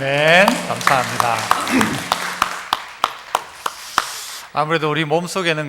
아멘. 감사합니다. 아무래도 우리 몸속에는 그